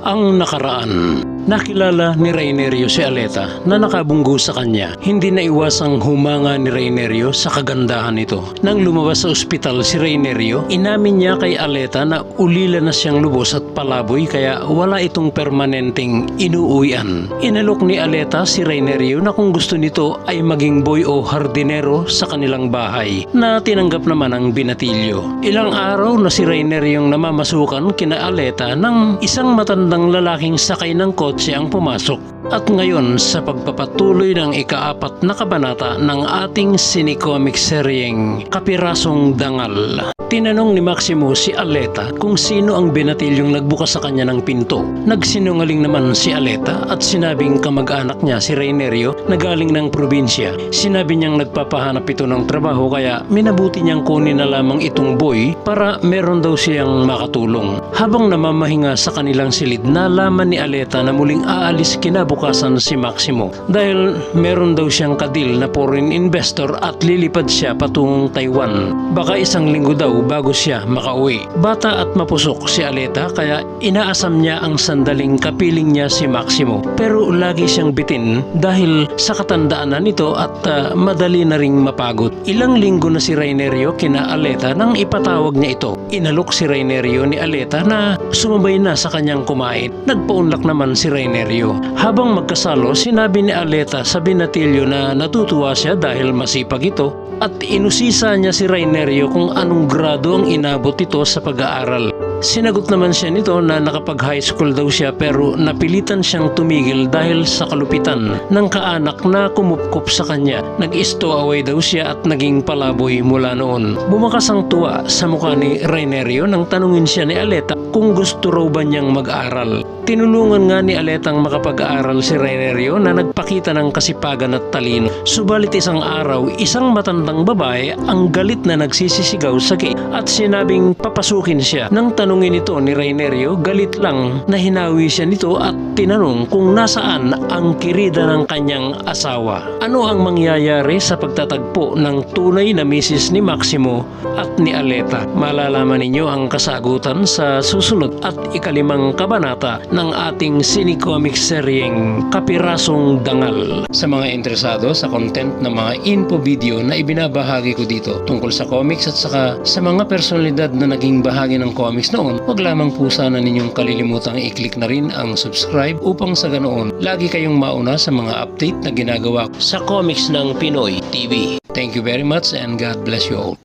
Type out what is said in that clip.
Ang nakaraan, nakilala ni Rainerio si Aleta na nakabunggo sa kanya. Hindi na iwasang humanga ni Rainerio sa kagandahan nito. Nang lumabas sa ospital si Rainerio, inamin niya kay Aleta na ulila na siyang lubos at palaboy kaya wala itong permanenteng inuuwian. Inalok ni Aleta si Rainerio na kung gusto nito ay maging boy o hardinero sa kanilang bahay na tinanggap naman ang binatilyo. Ilang araw na si Rainer yung namamasukan kina Aleta ng isang matandang lalaking sakay ng kotse ang pumasok. At ngayon sa pagpapatuloy ng ikaapat na kabanata ng ating sinicomic seryeng Kapirasong Dangal. Tinanong ni Maximo si Aleta kung sino ang binatilyong nagbukas sa kanya ng pinto. Nagsinungaling naman si Aleta at sinabing kamag-anak niya si Rainerio na galing ng probinsya. Sinabi niyang nagpapahanap ito ng trabaho kaya minabuti niyang kunin na lamang itong boy para meron daw siyang makatulong. Habang namamahinga sa kanilang silid, nalaman ni Aleta na muling aalis kinabukasan si Maximo dahil meron daw siyang kadil na foreign investor at lilipad siya patungong Taiwan. Baka isang linggo daw bago siya makauwi. Bata at mapusok si Aleta kaya inaasam niya ang sandaling kapiling niya si Maximo. Pero lagi siyang bitin dahil sa katandaan na nito at ah, madali na ring mapagod. Ilang linggo na si Rainerio kina Aleta nang ipatawag niya ito. Inalok si Rainerio ni Aleta na sumabay na sa kanyang kumain. Nagpaunlak naman si Rainerio. Habang magkasalo, sinabi ni Aleta sa binatilyo na natutuwa siya dahil masipag ito at inusisa niya si Rainerio kung anong grado ang inabot ito sa pag-aaral. Sinagot naman siya nito na nakapag-high school daw siya pero napilitan siyang tumigil dahil sa kalupitan ng kaanak na kumupkup sa kanya. Nag-stowaway daw siya at naging palaboy mula noon. Bumakas ang tuwa sa mukha ni Rainerio nang tanungin siya ni Aleta kung gusto raw ba niyang mag-aral. Tinulungan nga ni Aletang makapag-aaral si Rainerio na nagpakita ng kasipagan at talino. Subalit isang araw, isang matandang babae ang galit na nagsisisigaw sa gate at sinabing papasukin siya. Nang tanungin ito ni Rainerio, galit lang na hinawi siya nito at tinanong kung nasaan ang kirida ng kanyang asawa. Ano ang mangyayari sa pagtatagpo ng tunay na misis ni Maximo at ni Aleta? Malalaman ninyo ang kasagutan sa susunod at ikalimang kabanata ng ating sinicomic seryeng Kapirasong Dangal. Sa mga interesado sa content ng mga info video na ibinabahagi ko dito tungkol sa comics at saka sa mga personalidad na naging bahagi ng comics noon, wag lamang po sana ninyong kalilimutang i-click na rin ang subscribe upang sa ganoon lagi kayong mauna sa mga update na ginagawa sa comics ng Pinoy TV. Thank you very much and God bless you all.